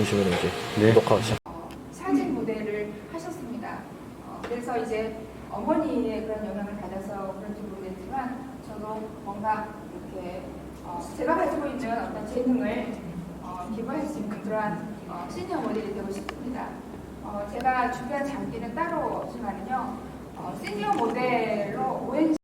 보시면 이제 네. 녹화가 시작. 사진 모델을 하셨습니다. 어, 그래서 이제 어머니의 그런 영향을 받아서 그런지 모르겠지만 저도 뭔가 이렇게 어, 제가 가지고 있는 어떤 재능을 어, 기부할 수 있는 그러한 어, 시니어 모델이 되고 싶습니다. 어, 제가 준비한 장비는 따로 없지만요. 어, 시니어 모델로 오행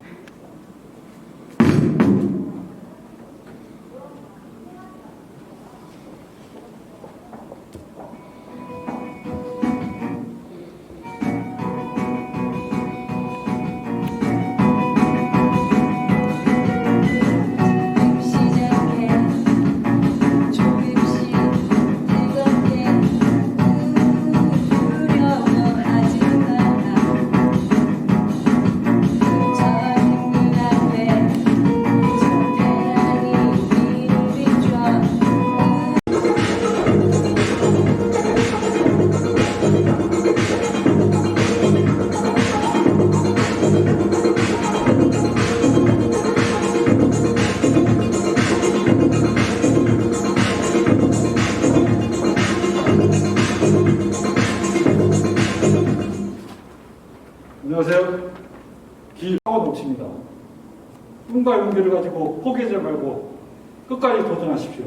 안녕하세요. 기하고 놓칩니다. 꿈과 용기를 가지고 포기하지 말고 끝까지 도전하십시오.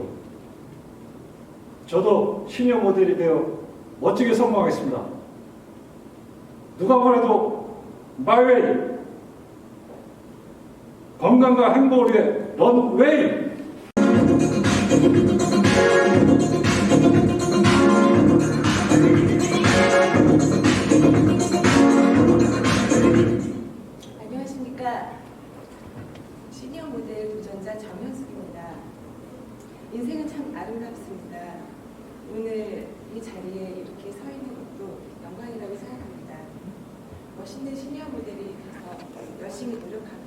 저도 시니어 모델이 되어 멋지게 성공하겠습니다. 누가 뭐래도 마이웨이 건강과 행복을 위해 런웨이 시니어 모델 도전자 정현숙입니다. 인생은 참 아름답습니다. 오늘 이 자리에 이렇게 서 있는 것도 영광이라고 생각합니다. 멋있는 시니어 모델이 돼서 열심히 노력하고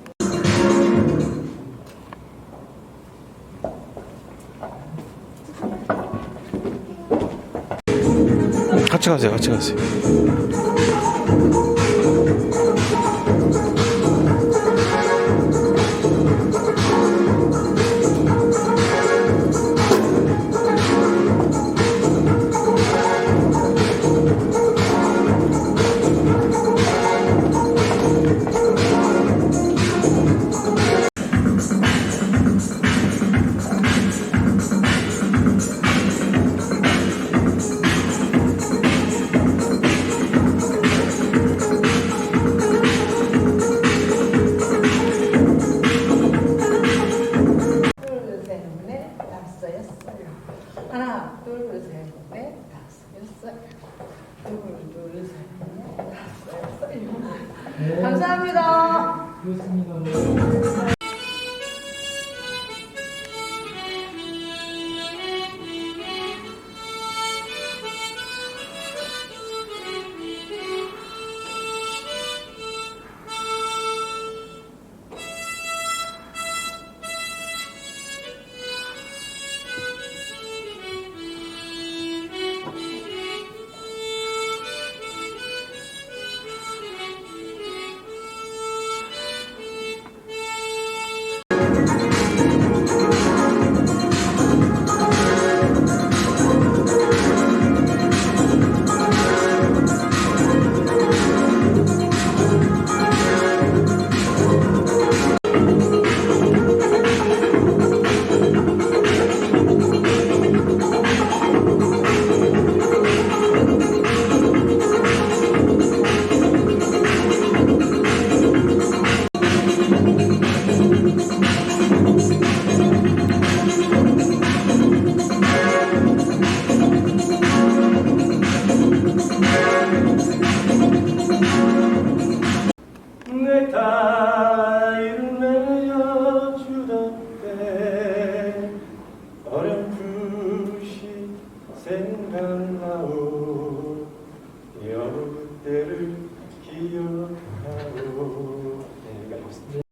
같이 가세요. 같이 가세요. 감사합니다. 넥타이를 내려주던 때 어렴풋이 생각나